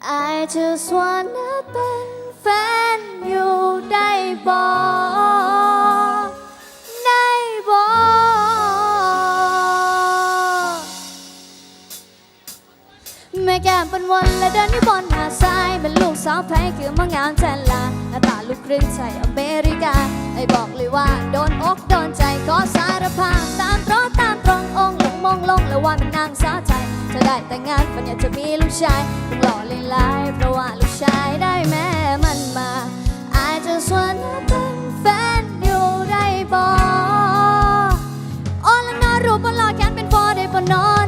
I just wanna เป็นแฟนอยู่ได้บ่ได้บ่แม่แก้เป็นวันและเดินยี่บนหาซ้ายเป็นลูกสาวแพ้คือมังงามแจนลาหน้าตาลูกครึ่งไทยอเมริกา ไอ้บอกเลยว่าโดนอกโดนใจก็สารภาพตามตรอตามตรงองลงมองลงแล้วว่าเป็นนางสาวไทย ถ้าได้แต่งงานฝันอยากจะมีลูกชายต้องหล่อเลี้ยลายเพราะว่าลูกชายได้แม่มันมา I just wanna เป็นแฟนอยู่ได้บ่โอ้แล้วนอนรูปบนหล่อแขนเป็นฟอได้บนนอน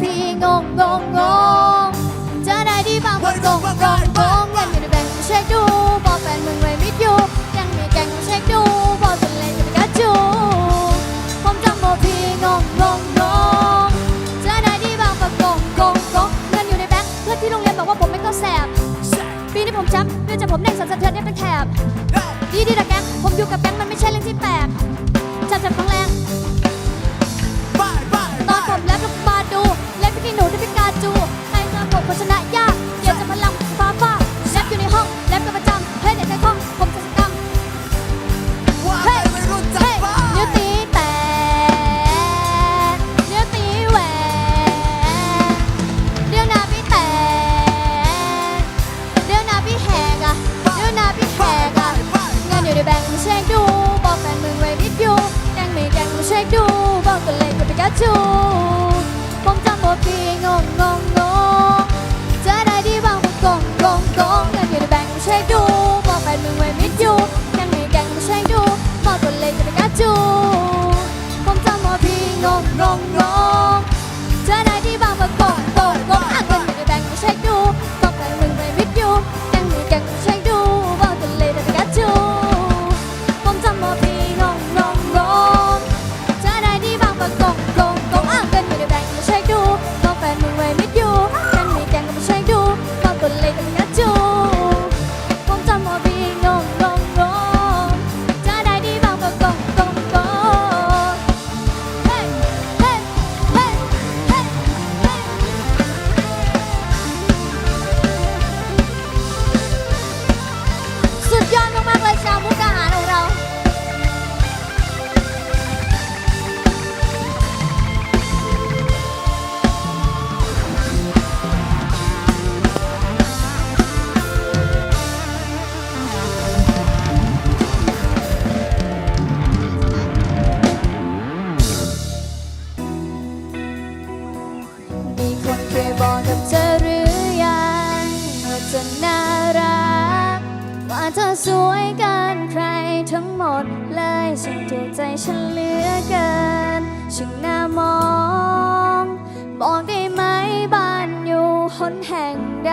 thì ngông ngông ngông จูผมจำบ่พี่งงง ฉันเหลือเกินช่างน่ามอง บอกได้ไหมบ้านอยู่คนแห่งใด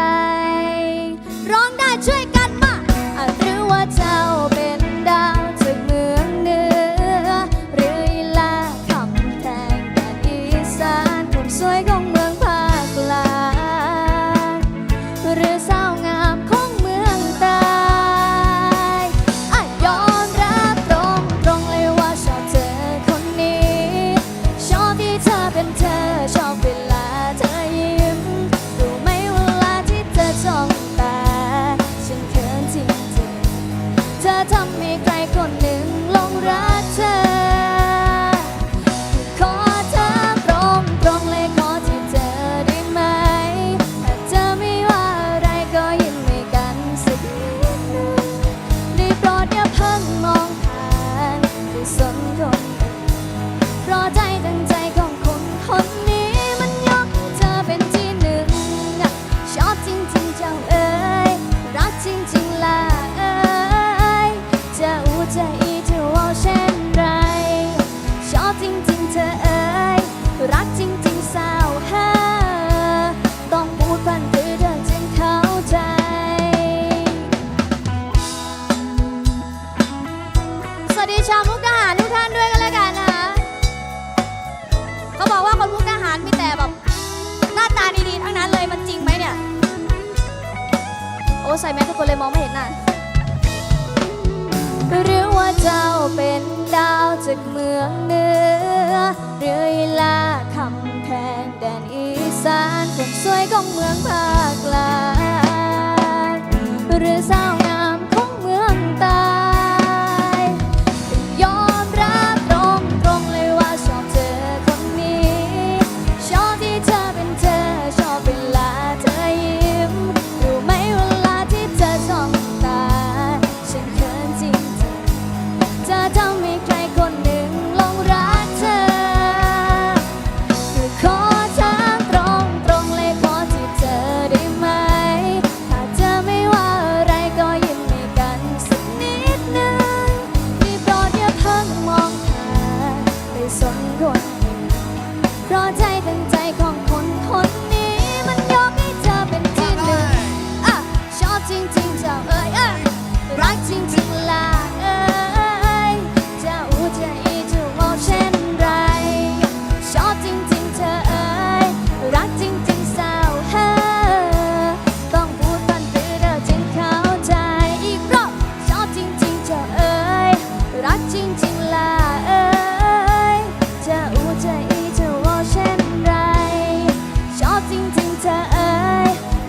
ใส่แมสทุกคนเลยมองไม่เห็นน่ะหรือว่าเจ้าเป็นดาวจากเมืองเหนือหรือลาคำแพงแดนอีสานคนสวยของเมืองภาคกลางหรือสาว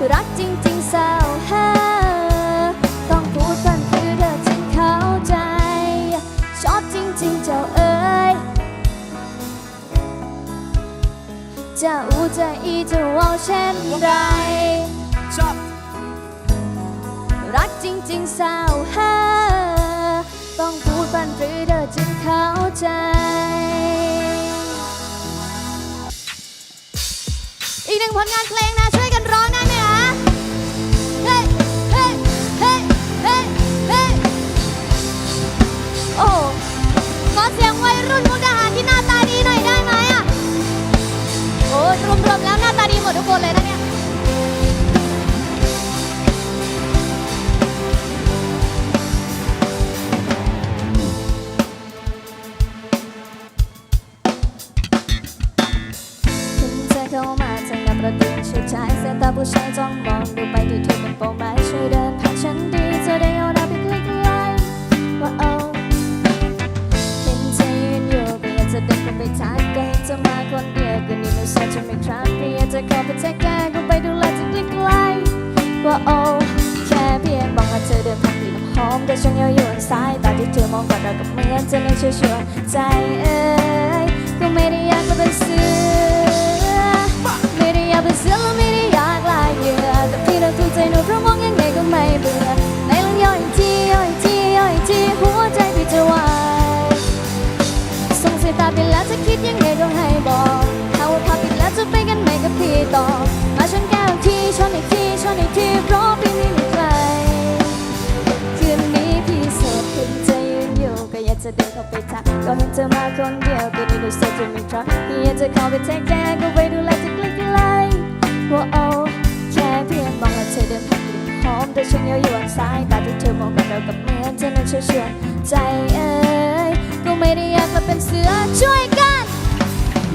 เธอรักจริงๆสาวหาต้องพูดกันคือเธอจึงเข้าใจ ชอบจริงๆเจ้าเอ่ยจะอูจะอีจะเอาเช่นไรชอบรักจริงๆสาวหาต้องพูดบันหรือเธอจึงเข้าใจอีกหนึ่งผลงานเพลงนะ หน้าตาดีหมดทุกคนเลยนะเนี่ ตาไปแล้วจะคิดยังไงก็ให้บอกถ้าว่าพาปิดแล้วจะไปกันไหมกับพี่ต่อ มาชนแก้วอีกทีชนอีกทีชนอีกทีเพราะพี่ไม่มีใครคืนนี้พี่โสดเห็นเธอยืนอยู่ก็อยากจะเดินเข้าไปทักก็เห็นเธอมาคนเดียวก็นี่ดูโสดจะมีครั้งที่อยากจะเข้าไปแทกแกก็ไปดูแลจากใกล้ๆว่าโอ้แค่เพียงมองว่าเธอเดินผ่าน หอมแต่ฉันยังอยู่อันซ้ายตาที่เธอมองกับเรากับเหมือนเธอนั้นเชื่อเชื่อใจเอ้ยก็ไม่ได้อยากมาเป็นเสือช่วยกัน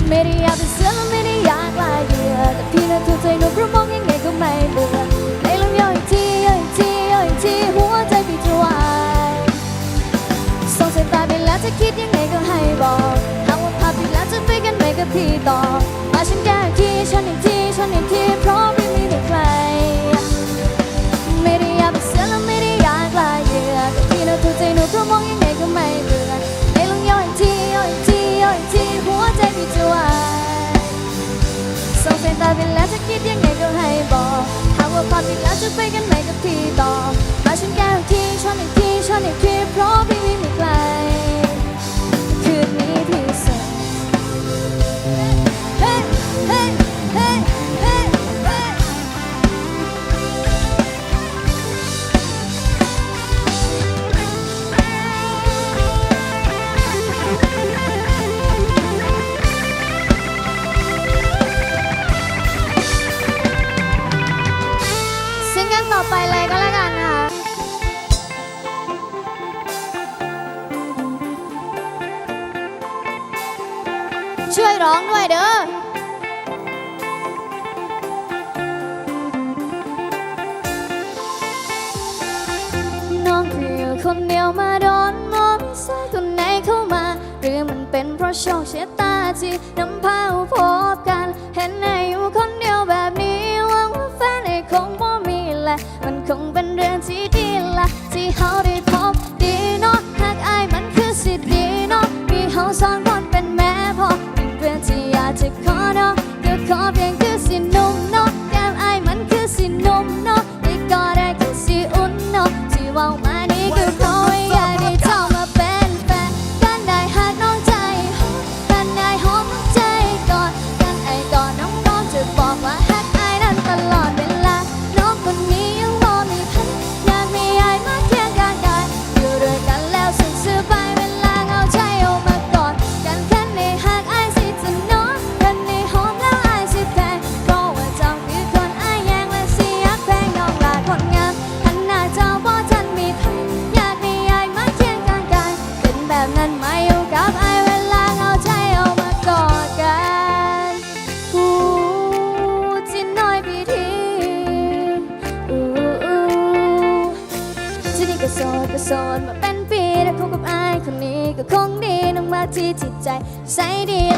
ไม่ได้อยากเป็นเสือและไม่ได้อยากลายเหยื่อแต่พี่น่ะถูกใจหนูเพราะมองยังไงก็ไม่เบื่อไหนลองย่ออีกทีย่ออีกทีย่ออีกทีหัวใจพี่จะวายส่งสายตาไปแล้วจะคิดยังไงก็ให้บอกหากว่าพาไปแล้วจะไปกันไหมกับพี่ต่อมาฉันแก้อีกทีฉันอีกทีฉันอีกทีเพราะไม่มีใคร ดูใจหนูเพราะมองยังไงก็ไม่เบื่อไหนลองย่อยทีย่อยทีย่อยทีหัวใจพี่จะวายส่งสายตาไปแล้วจะคิดยังไงก็ให้บอกหากว่าพอปิดแล้วจะไปกันไหมกับพี่ต่อมาฉันแก้อีกทีชนอีกทีชนอีกทีเพราะพี่ไม่มีใคร โชคชะตาที่นำพาพบ ใจใส่ดี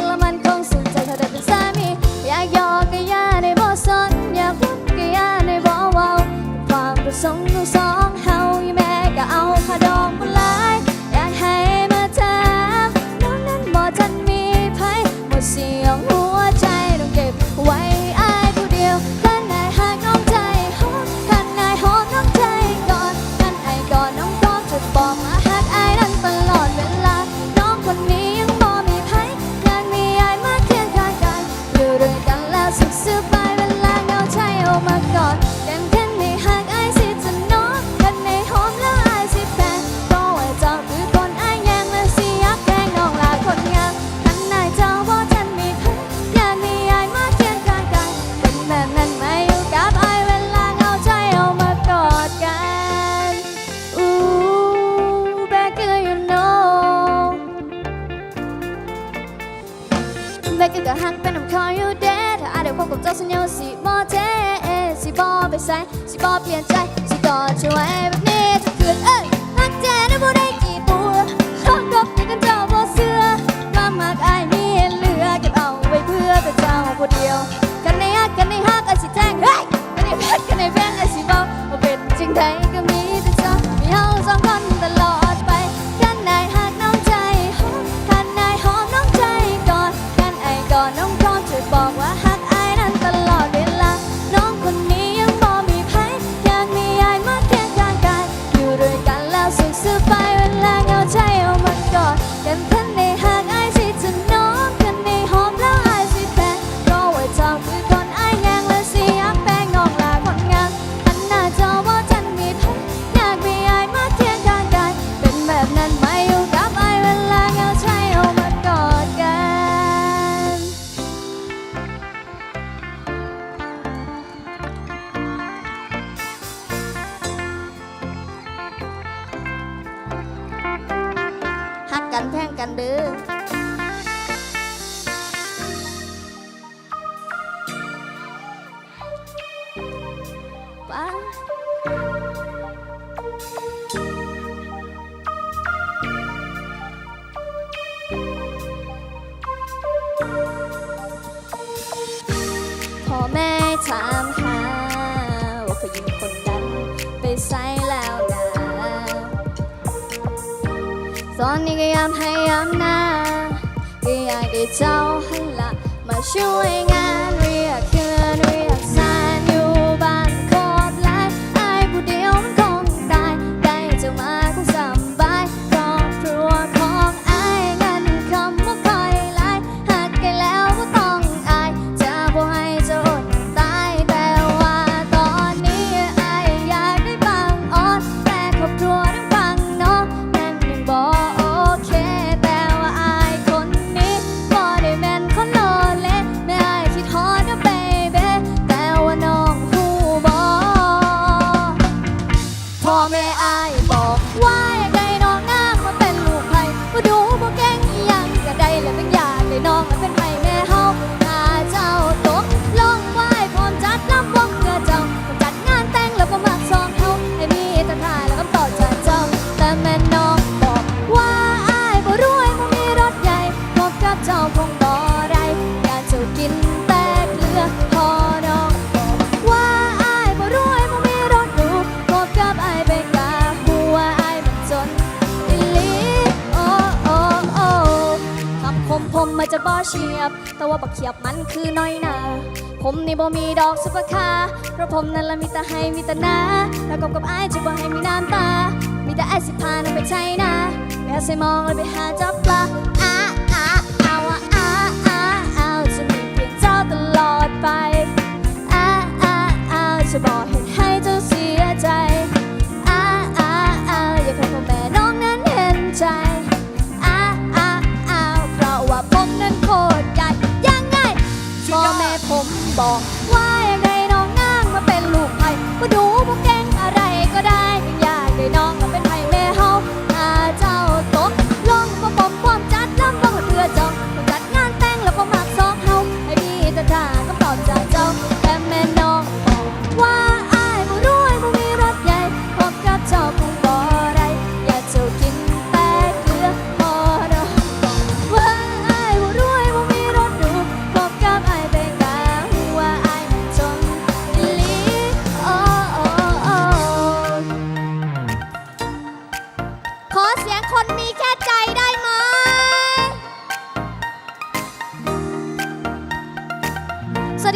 กันแท่งกันเด้อ บ่เฉียบ แต่ว่าบักเขียบมันคือน้อยหนาผมนี่บ่มีดอกซุปเปคาเพราะผมนั้นละมีแต่ให้มีแต่นาแล้วกบกับไอ้จะบ่ให้มีน้ำตา มีแต่ไอ้สิพาน้ไปใช้นาแม่วใส่มองเลยไปหาจับปลาอ้าอ้าเอาอ้าอ้าเอาจะมีเพียนเจ้าตลอดไปอ้าอ้าเอาจะบอกเห็นให้เจ้าเสียใจอ้าอ้าเอาอย่าให้พ่อแม่น้อนั้นเห็นใจ 包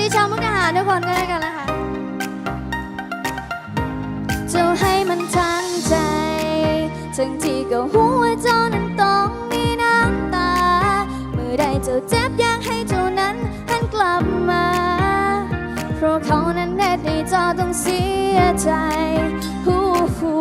พี่ชาวมุกดหารทุกคนก็แล้วกันนะคะจะให้มันทั้งใจ ทั้งที่ก็หัวเจ้นั้นต้องมีน้ำตา เมื่อใดเจ้าเจ็บอยากให้เจ้านั้นหันกลับมา เพราะเขานั้นแน่ดีเจ้าต้องเสียใจหูหู